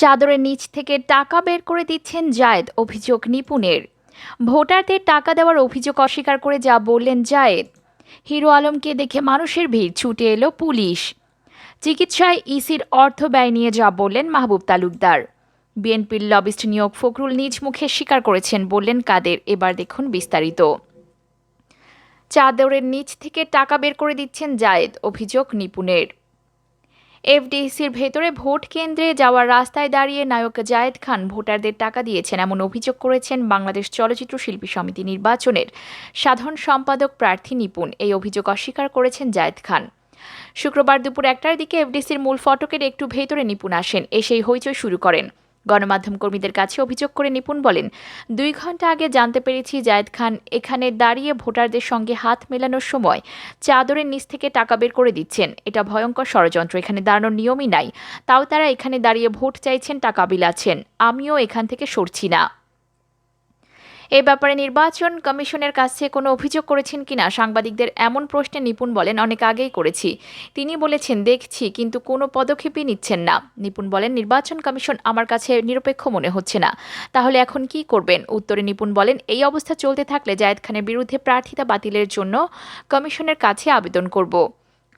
চাদরের নিচ থেকে টাকা বের করে দিচ্ছেন জায়েদ, অভিযোগ নিপুণের। ভোটারদের টাকা দেওয়ার অভিযোগ অস্বীকার করে যা বললেন জায়েদ। হিরো আলমকে দেখে মানুষের ভিড়, ছুটে এলো পুলিশ। চিকিৎসায় ইসির অর্থ ব্যয় নিয়ে যা বললেন মাহবুব তালুকদার। বিএনপির লবিস্ট নিয়োগ ফখরুল নিজ মুখে স্বীকার করেছেন বললেন কাদের, এবার দেখুন বিস্তারিত। চাদরের নিচ থেকে টাকা বের করে দিচ্ছেন জায়েদ, অভিযোগ নিপুণের। এফডিসির ভেতরে ভোট কেন্দ্রে যাওয়ার রাস্তায় দাঁড়িয়ে নায়ক জায়েদ খান ভোটারদের টাকা দিয়েছেন এমন অভিযোগ করেছেন বাংলাদেশ চলচ্চিত্র শিল্পী সমিতি নির্বাচনের সাধারণ সম্পাদক প্রার্থী নিপুণ। এই অভিযোগ অস্বীকার করেছেন জায়েদ খান। শুক্রবার দুপুর একটার দিকে এফডিসির মূল ফটকের একটু ভেতরে নিপুণ আসেন। এসেই হইচই শুরু করেন। গণমাধ্যম কর্মীদের কাছে অভিযোগ করে নিপুণ বলেন, দুই ঘণ্টা আগে জানতে পেরেছি জায়েদ খান এখানে দাঁড়িয়ে ভোটারদের সঙ্গে হাত মেলানোর সময় চাদরের নিচ থেকে টাকা বের করে দিচ্ছেন। এটা ভয়ঙ্কর ষড়যন্ত্র, এখানে দাঁড়ানোর নিয়মই নাই। তাও তারা এখানে দাঁড়িয়ে ভোট চাইছেন, টাকা বিলাচ্ছেন। আমিও এখান থেকে সরছি না। এ ব্যাপারে নির্বাচন কমিশনের কাছে কোনো অভিযোগ করেছেন কিনা সাংবাদিকদের এমন প্রশ্নে নিপুণ বলেন, অনেক আগেই করেছি। তিনি বলেছেন, দেখছি, কিন্তু কোনো পদক্ষেপই নিচ্ছেন না। নিপুণ বলেন, নির্বাচন কমিশন আমার কাছে নিরপেক্ষ মনে হচ্ছে না। তাহলে এখন কি করবেন? উত্তরে নিপুণ বলেন, এই অবস্থা চলতে থাকলে জায়েদ খানের বিরুদ্ধে প্রার্থিতা বাতিলের জন্য কমিশনের কাছে আবেদন করব।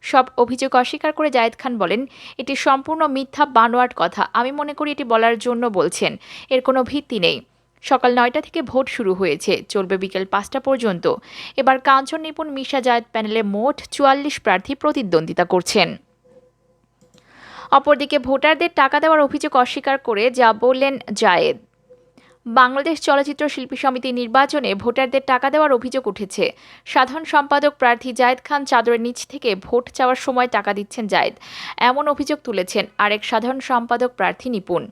সব অভিযোগ অস্বীকার করে জায়েদ খান বলেন, এটি সম্পূর্ণ মিথ্যা, বানোয়াট কথা। আমি মনে করি এটি বলার জন্য বলছেন। এর কোনো ভিত্তি নেই। সকাল নয়টা থেকে ভোট শুরু হয়েছে, চলবে বিকেল পাঁচটা পর্যন্ত। এবার কাঞ্চন নিপুণ মিশা জায়েদ প্যানেলে মোট চুয়াল্লিশ প্রার্থী প্রতিদ্বন্দ্বিতা করছেন। অপরদিকে ভোটারদের টাকা দেওয়ার অভিযোগ অস্বীকার করে যা বললেন জায়েদ। বাংলাদেশ চলচ্চিত্র শিল্পী সমিতি নির্বাচনে ভোটারদের টাকা দেওয়ার অভিযোগ উঠেছে। সাধারণ সম্পাদক প্রার্থী জায়েদ খান চাদরের নিচ থেকে ভোট চাওয়ার সময় টাকা দিচ্ছেন জায়েদ। এমন অভিযোগ তুলেছেন আরেক সাধারণ সম্পাদক প্রার্থী নিপুণ।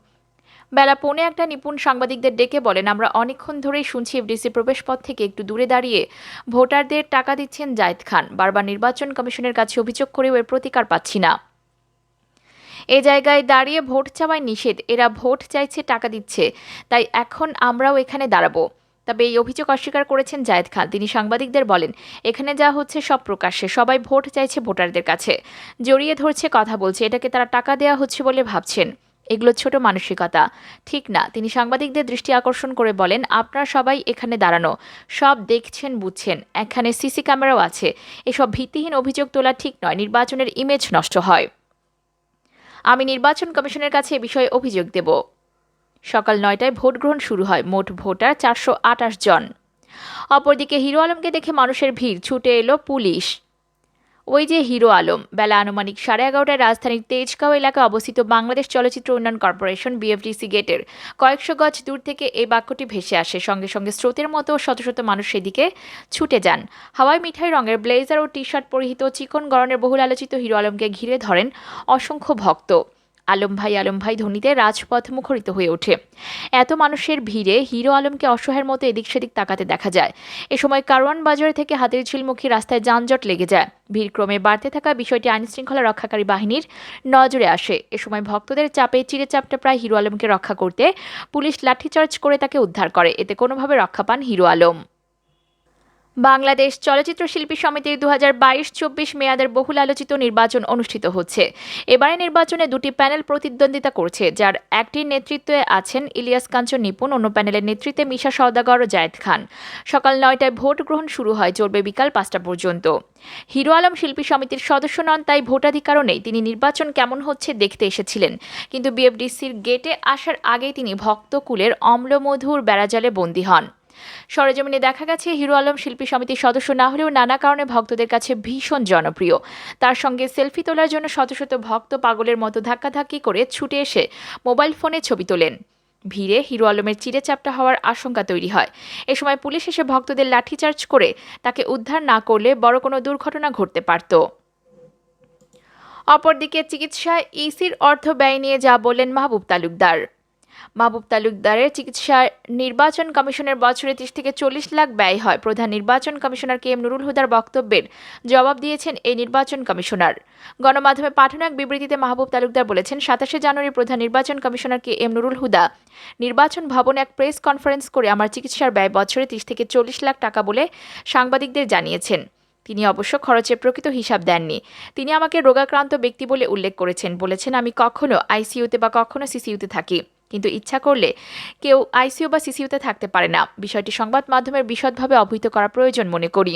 বেলা পৌনে একটা নিপুণ সাংবাদিকদের ডেকে বলেন, আমরা অনেকক্ষণ ধরেই শুনছি এফডিসি প্রবেশপথ থেকে একটু দূরে দাঁড়িয়ে ভোটারদের টাকা দিচ্ছেন জায়েদ খান। বারবার নির্বাচন কমিশনের কাছে অভিযোগ করেও এর প্রতিকার পাচ্ছি না। এ জায়গায় দাঁড়িয়ে ভোট চাওয়ায় নিষেধ। এরা ভোট চাইছে, টাকা দিচ্ছে। তাই এখন আমরাও এখানে দাঁড়াবো। তবে এই অভিযোগ অস্বীকার করেছেন জায়েদ খান। তিনি সাংবাদিকদের বলেন, এখানে যা হচ্ছে সব প্রকাশ্যে। সবাই ভোট চাইছে ভোটারদের কাছে। জড়িয়ে ধরছে, কথা বলছে। এটাকে তারা টাকা দেওয়া হচ্ছে বলে ভাবছেন। এগুলো ছোট মানসিকতা। ঠিক না, তিনি সাংবাদিকদের দৃষ্টি আকর্ষণ করে বলেন, আপনারা সবাই এখানে দাঁড়ানো, সব দেখছেন, বুঝছেন, এখানে সিসি ক্যামেরাও আছে, এসব ভিত্তিহীন অভিযোগ তোলা ঠিক নয়, নির্বাচনের ইমেজ নষ্ট হয়। আমি নির্বাচন কমিশনের কাছে এ বিষয়ে অভিযোগ দেব। সকাল নয়টায় ভোট গ্রহণ শুরু হয়, মোট ভোটার চারশো আটাশ জন। অপরদিকে হিরো আলমকে দেখে মানুষের ভিড়, ছুটে এলো পুলিশ। ওই যে হিরো আলম। বেলা আনুমানিক সাড়ে এগারোটায় রাজধানীর তেজগাঁও এলাকায় অবস্থিত বাংলাদেশ চলচ্চিত্র উন্নয়ন কর্পোরেশন বিএফডিসি গেটের কয়েকশো গজ দূর থেকে এই বাক্যটি ভেসে আসে। সঙ্গে সঙ্গে স্রোতের মতো শত শত মানুষ সেদিকে ছুটে যান। হাওয়াই মিঠাই রঙের ব্লেজার ও টি শার্ট পরিহিত চিকন গরনের বহুল আলোচিত হিরো আলমকে ঘিরে ধরেন অসংখ্য ভক্ত। আলম ভাই আলম ভাই ধ্বনিতে রাজপথ মুখরিত হয়ে ওঠে। এত মানুষের ভিড়ে হিরো আলমকে অসহায়ের মতো এদিক সেদিক তাকাতে দেখা যায়। এ সময় কারওয়ান বাজার থেকে হাতের ঝিলমুখী রাস্তায় যানজট লেগে যায়। ভিড় ক্রমে বাড়তে থাকা বিষয়টি আইনশৃঙ্খলা রক্ষাকারী বাহিনীর নজরে আসে। এ সময় ভক্তদের চাপে চিড়ে চাপটা প্রায় হিরো আলমকে রক্ষা করতে পুলিশ লাঠিচার্জ করে তাকে উদ্ধার করে। এতে কোনোভাবে রক্ষা পান হিরো আলম। বাংলাদেশ চলচ্চিত্র শিল্পী সমিতির দু হাজার বাইশ চব্বিশ মেয়াদের বহুল আলোচিত নির্বাচন অনুষ্ঠিত হচ্ছে। এবারে নির্বাচনে দুটি প্যানেল প্রতিদ্বন্দ্বিতা করছে, যার একটির নেতৃত্বে আছেন ইলিয়াস কাঞ্চন নিপুণ, অন্য প্যানেলের নেতৃত্বে মিশা সওদাগর ও জায়েদ খান। সকাল নয়টায় ভোট গ্রহণ শুরু হয়, চলবে বিকাল পাঁচটা পর্যন্ত। হিরো আলম শিল্পী সমিতির সদস্য নন, তাই ভোটাধিকারও নেই। তিনি নির্বাচন কেমন হচ্ছে দেখতে এসেছিলেন, কিন্তু বিএফডিসির গেটে আসার আগেই তিনি ভক্তকুলের অম্লমধুর বেড়াজালে বন্দী হন। সরেজমিনে দেখা গেছে, হিরো আলম শিল্পী সমিতির সদস্য না হলেও নানা কারণে ভক্তদের কাছে ভীষণ জনপ্রিয়। তার সঙ্গে সেলফি তোলার জন্য শত শত ভক্ত পাগলের মতো ধাক্কাধাক্কি করে ছুটে এসে মোবাইল ফোনে ছবি তোলেন। ভিড়ে হিরো আলমের চিড়েচাপটা হওয়ার আশঙ্কা তৈরি হয়। এ সময় পুলিশ এসে ভক্তদের লাঠিচার্জ করে তাকে উদ্ধার না করলে বড় কোনো দুর্ঘটনা ঘটতে পারত। অপরদিকে চিকিৎসায় ইসির অর্থ ব্যয় নিয়ে যা বললেন মাহবুব তালুকদার। মাহবুব তালুকদারের চিকিৎসার নির্বাচন কমিশনের বছরে ত্রিশ থেকে চল্লিশ লাখ ব্যয় হয়। প্রধান নির্বাচন কমিশনার কে এম নুরুল হুদার বক্তব্যের জবাব দিয়েছেন এই নির্বাচন কমিশনার। গণমাধ্যমে পাঠানো এক বিবৃতিতে মাহবুব তালুকদার বলেছেন, সাতাশে জানুয়ারি প্রধান নির্বাচন commissioner K M Nurul Huda, নির্বাচন ভবনে এক প্রেস কনফারেন্স করে আমার চিকিৎসার ব্যয় বছরে ত্রিশ থেকে চল্লিশ লাখ টাকা বলে সাংবাদিকদের জানিয়েছেন। তিনি অবশ্য খরচের প্রকৃত হিসাব দেননি। তিনি আমাকে রোগাক্রান্ত ব্যক্তি বলে উল্লেখ করেছেন। বলেছেন, আমি কখনো আইসিইউতে বা কখনো সিসিইউতে থাকি। কিন্তু ইচ্ছা করলে কেউ আইসিইউ বা সিসিউতে থাকতে পারে না। বিষয়টি সংবাদ মাধ্যমের বিশদভাবে অবহিত করা প্রয়োজন মনে করি।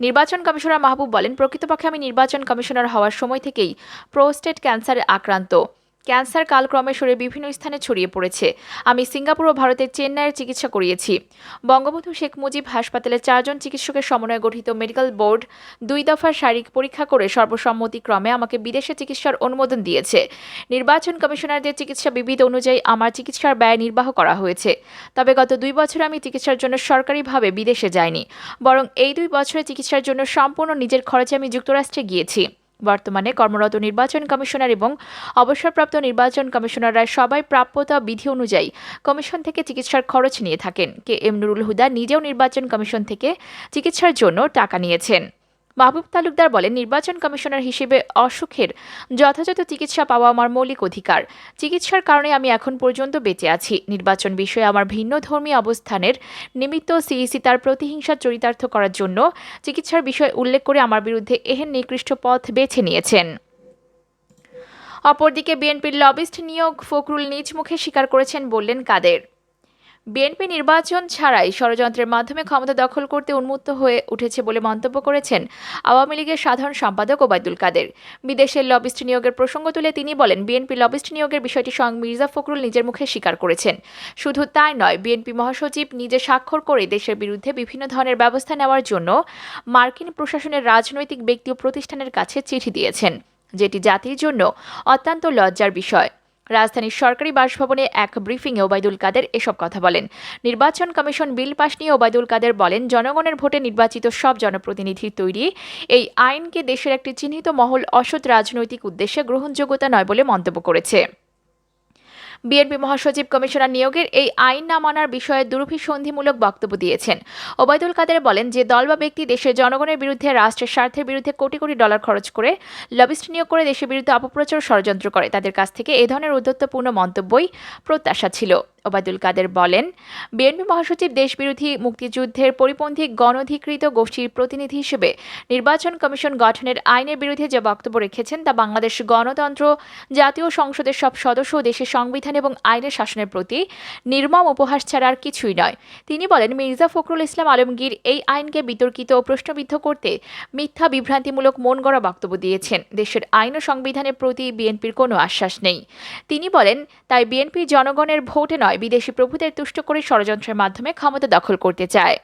নির্বাচন কমিশনার মাহবুব বলেন, প্রকৃতপক্ষে আমি নির্বাচন কমিশনার হওয়ার সময় থেকেই প্রোস্টেট ক্যান্সারে আক্রান্ত। ক্যান্সার কালক্রমে শরীরে বিভিন্ন স্থানে ছড়িয়ে পড়েছে। আমি সিঙ্গাপুর ও ভারতের চেন্নাইয়ের চিকিৎসা করিয়েছি। বঙ্গবন্ধু শেখ মুজিব হাসপাতালে চারজন চিকিৎসকের সমন্বয়ে গঠিত মেডিকেল বোর্ড দুই দফার শারীরিক পরীক্ষা করে সর্বসম্মতিক্রমে আমাকে বিদেশে চিকিৎসার অনুমোদন দিয়েছে। নির্বাচন কমিশনারদের চিকিৎসা বিবিধ অনুযায়ী আমার চিকিৎসার ব্যয় নির্বাহ করা হয়েছে। তবে গত দুই বছর আমি চিকিৎসার জন্য সরকারিভাবে বিদেশে যাইনি। বরং এই দুই বছরে চিকিৎসার জন্য সম্পূর্ণ নিজের খরচে আমি যুক্তরাষ্ট্রে গিয়েছি। বর্তমানে কর্মরত নির্বাচন কমিশনার এবং অবসরপ্রাপ্ত নির্বাচন কমিশনাররা সবাই প্রাপ্যতা বিধি অনুযায়ী কমিশন থেকে চিকিৎসার খরচ নিয়ে থাকেন। কে এম নুরুল হুদা নিজেও নির্বাচন কমিশন থেকে চিকিৎসার জন্য টাকা নিয়েছেন। মাহবুব তালুকদার বলেন, নির্বাচন কমিশনার হিসেবে অসুখের যথাযথ চিকিৎসা পাওয়া আমার মৌলিক অধিকার। চিকিৎসার কারণে আমি এখন পর্যন্ত বেঁচে আছি। নির্বাচন বিষয়ে আমার ভিন্ন ধর্মী অবস্থানের নিমিত্ত সিইসি তার প্রতিহিংসা চরিতার্থ করার জন্য চিকিৎসার বিষয় উল্লেখ করে আমার বিরুদ্ধে এহেন নিকৃষ্ট পথ বেছে নিয়েছেন। অপরদিকে বিএনপির লবিস্ট নিয়োগ ফখরুল নিজ মুখে স্বীকার করেছেন বললেন কাদের। বিএনপি নির্বাচন ছাড়াই ষড়যন্ত্রের মাধ্যমে ক্ষমতা দখল করতে উন্মুক্ত হয়ে উঠেছে বলে মন্তব্য করেছেন আওয়ামী লীগের সাধারণ সম্পাদক ওবায়দুল কাদের। বিদেশের লবিস্ট নিয়োগের প্রসঙ্গ তুলে তিনি বলেন, বিএনপি লবিস্ট নিয়োগের বিষয়টি স্বয়ং মির্জা ফখরুল নিজের মুখে স্বীকার করেছেন। শুধু তাই নয়, বিএনপি মহাসচিব নিজে স্বাক্ষর করে দেশের বিরুদ্ধে বিভিন্ন ধরনের ব্যবস্থা নেওয়ার জন্য মার্কিন প্রশাসনের রাজনৈতিক ব্যক্তি ও প্রতিষ্ঠানের কাছে চিঠি দিয়েছেন, যেটি জাতির জন্য অত্যন্ত লজ্জার বিষয়। রাজধানীর সরকারি বাসভবনে এক ব্রিফিংয়ে ওবায়দুল কাদের এসব কথা বলেন। নির্বাচন কমিশন বিল পাশ নিয়ে ওবায়দুল কাদের বলেন, জনগণের ভোটে নির্বাচিত সব জনপ্রতিনিধির তৈরি। এই আইনকে দেশের একটি চিহ্নিত মহল অসৎ রাজনৈতিক উদ্দেশ্যে গ্রহণযোগ্যতা নয় বলে মন্তব্য করেছে। বিএনপি মহাসচিব কমিশনার নিয়োগের এই আইন না মানার বিষয়ে দুরভিসন্ধিমূলক বক্তব্য দিয়েছেন। ওবায়দুল কাদের বলেন যে, দল বা ব্যক্তি দেশের জনগণের বিরুদ্ধে, রাষ্ট্রের স্বার্থের বিরুদ্ধে কোটি কোটি ডলার খরচ করে, লবিস্ট নিয়োগ করে দেশের বিরুদ্ধে অপপ্রচার ষড়যন্ত্র করে। তাদের কাছ থেকে এ ধরনের উদ্যত্তপূর্ণ মন্তব্যই প্রত্যাশা ছিল। ওবায়দুল কাদের বলেন, বিএনপি মহাসচিব দেশবিরোধী মুক্তিযুদ্ধের পরিপন্থী গণধিকৃত গোষ্ঠীর প্রতিনিধি হিসেবে নির্বাচন কমিশন গঠনের আইনের বিরুদ্ধে যে বক্তব্য রেখেছেন তা বাংলাদেশ গণতন্ত্র, জাতীয় সংসদের সব সদস্য দেশের সংবিধান এবং আইনের শাসনের প্রতি নির্মম উপহাস ছাড়া আর কিছুই নয়। তিনি বলেন, মির্জা ফখরুল ইসলাম আলমগীর এই আইনকে বিতর্কিত ও প্রশ্নবিদ্ধ করতে মিথ্যা বিভ্রান্তিমূলক মন গড়া বক্তব্য দিয়েছেন। দেশের আইন ও সংবিধানের প্রতি বিএনপির কোনো আশ্বাস নেই। তিনি বলেন, তাই বিএনপি জনগণের ভোটে নয় বিদেশি প্রভুদের তুষ্ট করে ষড়যন্ত্রের মাধ্যমে ক্ষমতা দখল করতে চায়।